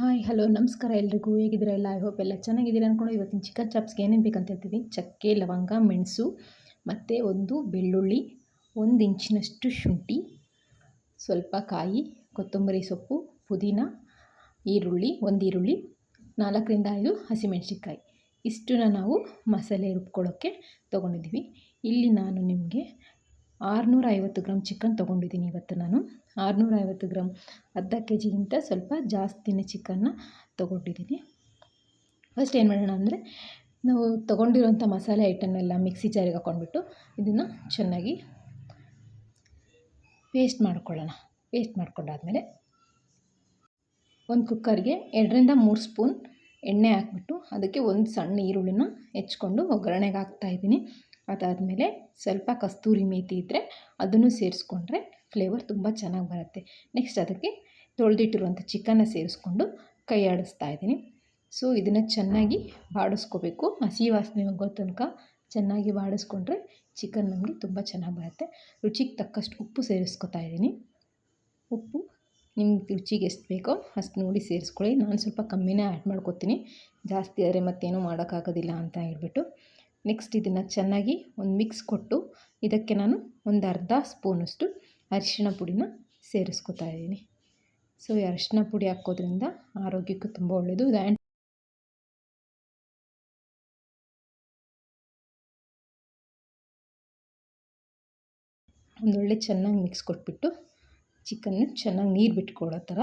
Hi hello ನಮಸ್ಕಾರ ಎಲ್ರಿಗೂ. ಹೇಗಿದ್ದೀರಾ ಎಲ್ಲ? ಐ ಹೋಪ್ ಎಲ್ಲ ಚೆನ್ನಾಗಿದ್ದೀರಾ ಅಂದ್ಕೊಂಡು ಇವತ್ತಿನ ಚಿಕನ್ ಚಾಪ್ಸ್ಗೆ ಏನೇನು ಬೇಕಂತ ಹೇಳ್ತೀನಿ ಚಕ್ಕೆ, ಲವಂಗ, ಮೆಣಸು, ಮತ್ತು ಒಂದು ಬೆಳ್ಳುಳ್ಳಿ, ಒಂದು ಇಂಚಿನಷ್ಟು ಶುಂಠಿ, ಸ್ವಲ್ಪ ಕಾಯಿ, ಕೊತ್ತಂಬರಿ ಸೊಪ್ಪು, ಪುದೀನ, ಈರುಳ್ಳಿ, ಒಂದು ಈರುಳ್ಳಿ, ನಾಲ್ಕರಿಂದ ಐದು ಹಸಿಮೆಣಸಿನ್ಕಾಯಿ. ಇಷ್ಟನ್ನ ನಾವು ಮಸಾಲೆ ರುಬ್ಕೊಳ್ಳೋಕ್ಕೆ ತೊಗೊಂಡಿದ್ದೀವಿ. ಇಲ್ಲಿ ನಾನು ನಿಮಗೆ ಆರುನೂರ ಐವತ್ತು ಗ್ರಾಮ್ ಚಿಕನ್ ತೊಗೊಂಡಿದ್ದೀನಿ ಇವತ್ತು ನಾನು. ಆರುನೂರ ಐವತ್ತು ಗ್ರಾಮ್ ಅರ್ಧ ಕೆ ಜಿಗಿಂತ ಸ್ವಲ್ಪ ಜಾಸ್ತಿನೇ ಚಿಕನ್ನ ತೊಗೊಂಡಿದ್ದೀನಿ. ಫಸ್ಟ್ ಏನು ಮಾಡೋಣ ಅಂದರೆ, ನಾವು ತೊಗೊಂಡಿರೋಂಥ ಮಸಾಲೆ ಐಟಮ್ನೆಲ್ಲ ಮಿಕ್ಸಿ ಜಾರಿಗೆ ಹಾಕ್ಕೊಂಡ್ಬಿಟ್ಟು ಇದನ್ನು ಚೆನ್ನಾಗಿ ಪೇಸ್ಟ್ ಮಾಡ್ಕೊಳ್ಳೋಣ. ಪೇಸ್ಟ್ ಮಾಡ್ಕೊಂಡಾದಮೇಲೆ ಒಂದು ಕುಕ್ಕರ್ಗೆ ಎರಡರಿಂದ ಮೂರು ಸ್ಪೂನ್ ಎಣ್ಣೆ ಹಾಕ್ಬಿಟ್ಟು ಅದಕ್ಕೆ ಒಂದು ಸಣ್ಣ ಈರುಳ್ಳಿನ ಹೆಚ್ಕೊಂಡು ಒಗ್ಗರಣೆಗೆ ಹಾಕ್ತಾಯಿದ್ದೀನಿ ಅದಾದಮೇಲೆ ಸ್ವಲ್ಪ ಕಸ್ತೂರಿ ಮೇಥಿ ಇದ್ದರೆ ಅದನ್ನು ಸೇರಿಸ್ಕೊಂಡ್ರೆ ಫ್ಲೇವರ್ ತುಂಬ ಚೆನ್ನಾಗಿ ಬರುತ್ತೆ. ನೆಕ್ಸ್ಟ್ ಅದಕ್ಕೆ ತೊಳೆದಿಟ್ಟಿರುವಂಥ ಚಿಕನ್ನ ಸೇರಿಸ್ಕೊಂಡು ಕೈ ಆಡಿಸ್ತಾ ಇದ್ದೀನಿ. ಸೊ ಇದನ್ನು ಚೆನ್ನಾಗಿ ಬಾಡಿಸ್ಕೋಬೇಕು. ಹಸಿ ವಾಸನೆ ಹೋಗೋ ತನಕ ಚೆನ್ನಾಗಿ ಬಾಡಿಸ್ಕೊಂಡ್ರೆ ಚಿಕನ್ ನಮಗೆ ತುಂಬ ಚೆನ್ನಾಗಿ ಬರುತ್ತೆ. ರುಚಿಗೆ ತಕ್ಕಷ್ಟು ಉಪ್ಪು ಸೇರಿಸ್ಕೊತಾ ಇದ್ದೀನಿ. ಉಪ್ಪು ನಿಮ್ಗೆ ರುಚಿಗೆ ಎಷ್ಟು ಬೇಕೋ ಅಷ್ಟು ನೋಡಿ ಸೇರಿಸ್ಕೊಳ್ಳಿ. ನಾನು ಸ್ವಲ್ಪ ಕಮ್ಮಿನೇ ಆ್ಯಡ್ ಮಾಡ್ಕೊತೀನಿ. ಜಾಸ್ತಿ ಆದರೆ ಮತ್ತೇನೂ ಮಾಡೋಕ್ಕಾಗೋದಿಲ್ಲ ಅಂತ ಹೇಳ್ಬಿಟ್ಟು. ನೆಕ್ಸ್ಟ್ ಇದನ್ನು ಚೆನ್ನಾಗಿ ಒಂದು ಮಿಕ್ಸ್ ಕೊಟ್ಟು ಇದಕ್ಕೆ ನಾನು ಒಂದು ಅರ್ಧ ಸ್ಪೂನಷ್ಟು ಅರಿಶಿಣ ಪುಡಿನ ಸೇರಿಸ್ಕೊತಾ ಇದ್ದೀನಿ. ಸೊ ಈ ಅರಿಶಿಣ ಪುಡಿ ಹಾಕೋದ್ರಿಂದ ಆರೋಗ್ಯಕ್ಕೂ ತುಂಬ ಒಳ್ಳೆಯದು ಆ್ಯಂಡ್ ಒಂದೊಳ್ಳೆ ಚೆನ್ನಾಗಿ ಮಿಕ್ಸ್ ಕೊಟ್ಬಿಟ್ಟು ಚಿಕನ್ನು ಚೆನ್ನಾಗಿ ನೀರು ಬಿಟ್ಕೊಳ್ಳೋ ಥರ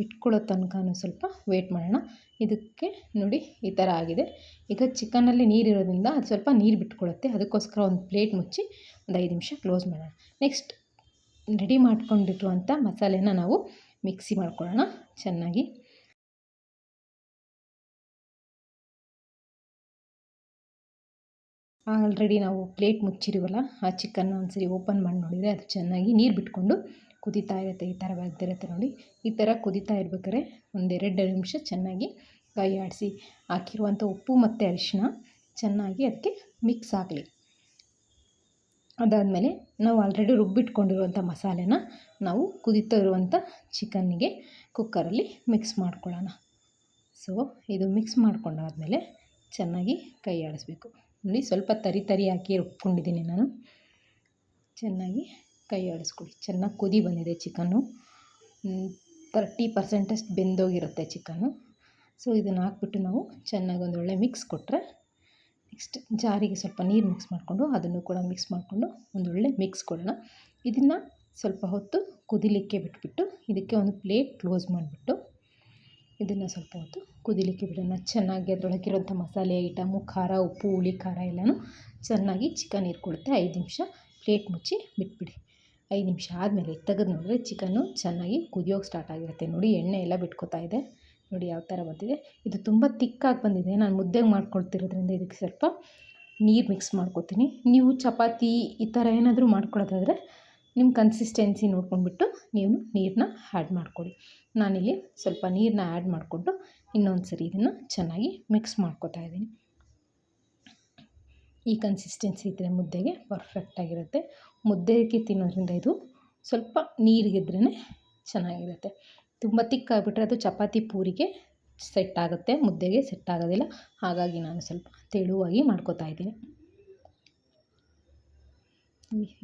ಬಿಟ್ಕೊಳ್ಳೋ ತನಕನೂ ಸ್ವಲ್ಪ ವೇಟ್ ಮಾಡೋಣ. ಇದಕ್ಕೆ ನೋಡಿ ಈ ಥರ ಆಗಿದೆ. ಈಗ ಚಿಕನಲ್ಲಿ ನೀರಿರೋದ್ರಿಂದ ಅದು ಸ್ವಲ್ಪ ನೀರು ಬಿಟ್ಕೊಳ್ಳುತ್ತೆ. ಅದಕ್ಕೋಸ್ಕರ ಒಂದು ಪ್ಲೇಟ್ ಮುಚ್ಚಿ ಒಂದು ಐದು ನಿಮಿಷ ಕ್ಲೋಸ್ ಮಾಡೋಣ. ನೆಕ್ಸ್ಟ್ ರೆಡಿ ಮಾಡ್ಕೊಂಡಿರುವಂಥ ಮಸಾಲೆನ ನಾವು ಮಿಕ್ಸಿ ಮಾಡ್ಕೊಳ್ಳೋಣ ಚೆನ್ನಾಗಿ. ಆಲ್ರೆಡಿ ನಾವು ಪ್ಲೇಟ್ ಮುಚ್ಚಿರುವಲ್ಲ, ಆ ಚಿಕನ್ನ ಒಂದ್ಸರಿ ಓಪನ್ ಮಾಡಿ ನೋಡಿದರೆ ಅದು ಚೆನ್ನಾಗಿ ನೀರು ಬಿಟ್ಕೊಂಡು ಕುದೀತಾ ಇರುತ್ತೆ, ಈ ಥರ ಬೆಂದಿರುತ್ತೆ ನೋಡಿ. ಈ ಥರ ಕುದಿತಾ ಇರ್ಬೇಕಾದ್ರೆ ಒಂದೆರಡು ನಿಮಿಷ ಚೆನ್ನಾಗಿ ಕೈ ಆಡಿಸಿ. ಹಾಕಿರುವಂಥ ಉಪ್ಪು ಮತ್ತು ಅರಿಶಿನ ಚೆನ್ನಾಗಿ ಅದಕ್ಕೆ ಮಿಕ್ಸ್ ಆಗಲಿ. ಅದಾದಮೇಲೆ ನಾವು ಆಲ್ರೆಡಿ ರುಬ್ಬಿಟ್ಕೊಂಡಿರುವಂಥ ಮಸಾಲೆನ ನಾವು ಕುದೀತಾ ಇರುವಂಥ ಚಿಕನ್ಗೆ ಕುಕ್ಕರಲ್ಲಿ ಮಿಕ್ಸ್ ಮಾಡ್ಕೊಳ್ಳೋಣ. ಸೊ ಇದು ಮಿಕ್ಸ್ ಮಾಡ್ಕೊಂಡಾದಮೇಲೆ ಚೆನ್ನಾಗಿ ಕೈ ಆಡಿಸ್ಬೇಕು. ನೋಡಿ, ಸ್ವಲ್ಪ ತರಿ ತರಿ ಹಾಕಿ ರುಬ್ಕೊಂಡಿದ್ದೀನಿ ನಾನು. ಚೆನ್ನಾಗಿ ಕೈ ಆಡಿಸ್ಕೊಳ್ಳಿ. ಚೆನ್ನಾಗಿ ಕುದಿ ಬಂದಿದೆ ಚಿಕನ್ನು. ತರ್ಟಿ ಪರ್ಸೆಂಟಷ್ಟು ಬೆಂದೋಗಿರುತ್ತೆ ಚಿಕನ್ನು. ಸೊ ಇದನ್ನು ಹಾಕ್ಬಿಟ್ಟು ನಾವು ಚೆನ್ನಾಗಿ ಒಂದೊಳ್ಳೆ ಮಿಕ್ಸ್ ಕೊಟ್ಟರೆ ನೆಕ್ಸ್ಟ್ ಜಾರಿಗೆ ಸ್ವಲ್ಪ ನೀರು ಮಿಕ್ಸ್ ಮಾಡಿಕೊಂಡು ಅದನ್ನು ಕೂಡ ಮಿಕ್ಸ್ ಮಾಡಿಕೊಂಡು ಒಂದೊಳ್ಳೆ ಮಿಕ್ಸ್ ಕೊಡೋಣ. ಇದನ್ನು ಸ್ವಲ್ಪ ಹೊತ್ತು ಕುದಿಲಿಕ್ಕೆ ಬಿಟ್ಬಿಟ್ಟು ಇದಕ್ಕೆ ಒಂದು ಪ್ಲೇಟ್ ಕ್ಲೋಸ್ ಮಾಡಿಬಿಟ್ಟು ಇದನ್ನು ಸ್ವಲ್ಪ ಹೊತ್ತು ಕುದಿಲಿಕ್ಕೆ ಬಿಡೋಣ. ಚೆನ್ನಾಗಿ ಅದರೊಳಗಿರೋಂಥ ಮಸಾಲೆ ಐಟಮು ಖಾರ, ಉಪ್ಪು, ಹುಳಿ, ಖಾರ ಎಲ್ಲನೂ ಚೆನ್ನಾಗಿ ಚಿಕನ್ ಇರ್ಕೊಳುತ್ತೆ ಐದು ನಿಮಿಷ ಪ್ಲೇಟ್ ಮುಚ್ಚಿ ಬಿಟ್ಬಿಡಿ. ಐದು ನಿಮಿಷ ಆದಮೇಲೆ ತೆಗೆದು ನೋಡಿದ್ರೆ ಚಿಕನ್ನು ಚೆನ್ನಾಗಿ ಕುದಿಯೋಕೆ ಸ್ಟಾರ್ಟ್ ಆಗಿರುತ್ತೆ. ನೋಡಿ, ಎಣ್ಣೆ ಎಲ್ಲ ಬಿಟ್ಕೋತಾ ಇದೆ. ನೋಡಿ ಯಾವ ಥರ ಬಂದಿದೆ. ಇದು ತುಂಬ ತಿಕ್ಕಾಗಿ ಬಂದಿದೆ. ನಾನು ಮುದ್ದೆಗೆ ಮಾಡ್ಕೊಳ್ತಿರೋದ್ರಿಂದ ಇದಕ್ಕೆ ಸ್ವಲ್ಪ ನೀರು ಮಿಕ್ಸ್ ಮಾಡ್ಕೊತೀನಿ. ನೀವು ಚಪಾತಿ ಈ ಥರ ಏನಾದರೂ ಮಾಡ್ಕೊಳ್ಳೋದಾದರೆ ನಿಮ್ಮ ಕನ್ಸಿಸ್ಟೆನ್ಸಿ ನೋಡ್ಕೊಂಡ್ಬಿಟ್ಟು ನೀವು ನೀರನ್ನ ಆ್ಯಡ್ ಮಾಡ್ಕೊಳ್ಳಿ ನಾನಿಲ್ಲಿ ಸ್ವಲ್ಪ ನೀರನ್ನ ಆ್ಯಡ್ ಮಾಡಿಕೊಂಡು ಇನ್ನೊಂದು ಸರಿ ಇದನ್ನು ಚೆನ್ನಾಗಿ ಮಿಕ್ಸ್ ಮಾಡ್ಕೋತಾ ಇದ್ದೀನಿ. ಈ ಕನ್ಸಿಸ್ಟೆನ್ಸಿ ಇದ್ದರೆ ಮುದ್ದೆಗೆ ಪರ್ಫೆಕ್ಟಾಗಿರುತ್ತೆ ಮುದ್ದೆಗೆ ತಿನ್ನೋದ್ರಿಂದ ಇದು ಸ್ವಲ್ಪ ನೀರಿಗಿದ್ರೇ ಚೆನ್ನಾಗಿರುತ್ತೆ. ತುಂಬ ತಿಕ್ಕಾಗ್ಬಿಟ್ರೆ ಅದು ಚಪಾತಿ ಪೂರಿಗೆ ಸೆಟ್ ಆಗುತ್ತೆ, ಮುದ್ದೆಗೆ ಸೆಟ್ ಆಗೋದಿಲ್ಲ. ಹಾಗಾಗಿ ನಾನು ಸ್ವಲ್ಪ ತೆಳುವಾಗಿ ಮಾಡ್ಕೋತಾ ಇದ್ದೀನಿ.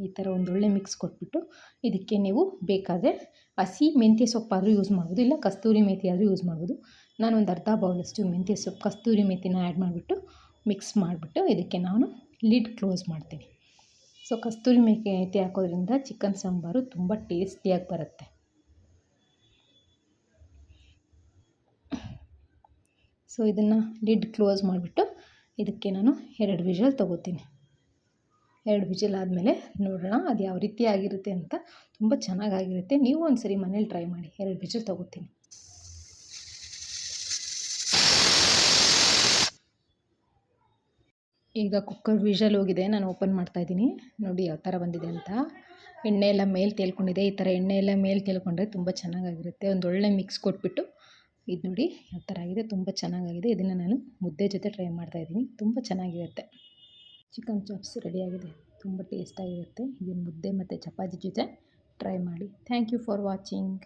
ಈ ಥರ ಒಂದೊಳ್ಳೆ ಮಿಕ್ಸ್ ಕೊಟ್ಬಿಟ್ಟು ಇದಕ್ಕೆ ನೀವು ಬೇಕಾದರೆ ಹಸಿ ಮೆಂತ್ಯ ಸೊಪ್ಪಾದರೂ ಯೂಸ್ ಮಾಡ್ಬೋದು, ಇಲ್ಲ ಕಸ್ತೂರಿ ಮೇಥಿ ಆದರೂ ಯೂಸ್ ಮಾಡ್ಬೋದು. ನಾನು ಒಂದು ಅರ್ಧ ಬೌಲಷ್ಟು ಮೆಂತ್ಯ ಸೊಪ್ಪು, ಕಸ್ತೂರಿ ಮೇಥಿನ ಆ್ಯಡ್ ಮಾಡಿಬಿಟ್ಟು ಮಿಕ್ಸ್ ಮಾಡಿಬಿಟ್ಟು ಇದಕ್ಕೆ ನಾನು ಲಿಡ್ ಕ್ಲೋಸ್ ಮಾಡ್ತೀನಿ. ಸೊ, ಕಸ್ತೂರಿ ಮೇಥಿ ಹಾಕೋದ್ರಿಂದ ಚಿಕನ್ ಸಾಂಬಾರು ತುಂಬ ಟೇಸ್ಟಿಯಾಗಿ ಬರುತ್ತೆ. ಸೊ, ಇದನ್ನು ಲಿಡ್ ಕ್ಲೋಸ್ ಮಾಡಿಬಿಟ್ಟು ಇದಕ್ಕೆ ನಾನು ಎರಡು ವಿಷಲ್ ತೊಗೋತೀನಿ. ಎರಡು ವಿಷಲ್ ಆದಮೇಲೆ ನೋಡೋಣ ಅದು ಯಾವ ರೀತಿ ಆಗಿರುತ್ತೆ ಅಂತ. ತುಂಬ ಚೆನ್ನಾಗಾಗಿರುತ್ತೆ. ನೀವು ಒಂದು ಸರಿ ಮನೇಲಿ ಟ್ರೈ ಮಾಡಿ. ಎರಡು ವಿಷಲ್ ತೊಗೋತೀನಿ. ಈಗ ಕುಕ್ಕರ್ ವಿಷಲ್ ಹೋಗಿದೆ, ನಾನು ಓಪನ್ ಮಾಡ್ತಾ ಇದ್ದೀನಿ. ನೋಡಿ ಯಾವ ಥರ ಬಂದಿದೆ ಅಂತ. ಎಣ್ಣೆ ಎಲ್ಲ ಮೇಲೆ ತೇಲ್ಕೊಂಡಿದೆ. ಈ ಥರ ಎಣ್ಣೆ ಎಲ್ಲ ಮೇಲೆ ತೇಲ್ಕೊಂಡ್ರೆ ತುಂಬ ಚೆನ್ನಾಗಾಗಿರುತ್ತೆ. ಒಂದು ಒಳ್ಳೆ ಮಿಕ್ಸ್ ಕೊಟ್ಬಿಟ್ಟು ಇದು ನೋಡಿ ಯಾವ ಥರ ಆಗಿದೆ. ತುಂಬ ಚೆನ್ನಾಗಾಗಿದೆ. ಇದನ್ನು ನಾನು ಮುದ್ದೆ ಜೊತೆ ಟ್ರೈ ಮಾಡ್ತಾ ಇದ್ದೀನಿ. ತುಂಬ ಚೆನ್ನಾಗಿರುತ್ತೆ. ಚಿಕನ್ ಚಾಪ್ಸ್ ರೆಡಿಯಾಗಿದೆ ತುಂಬ ಟೇಸ್ಟಾಗಿರುತ್ತೆ ಇದನ್ನು ಮುದ್ದೆ ಮತ್ತು ಚಪಾತಿ ಜೊತೆ ಟ್ರೈ ಮಾಡಿ. Thank you for watching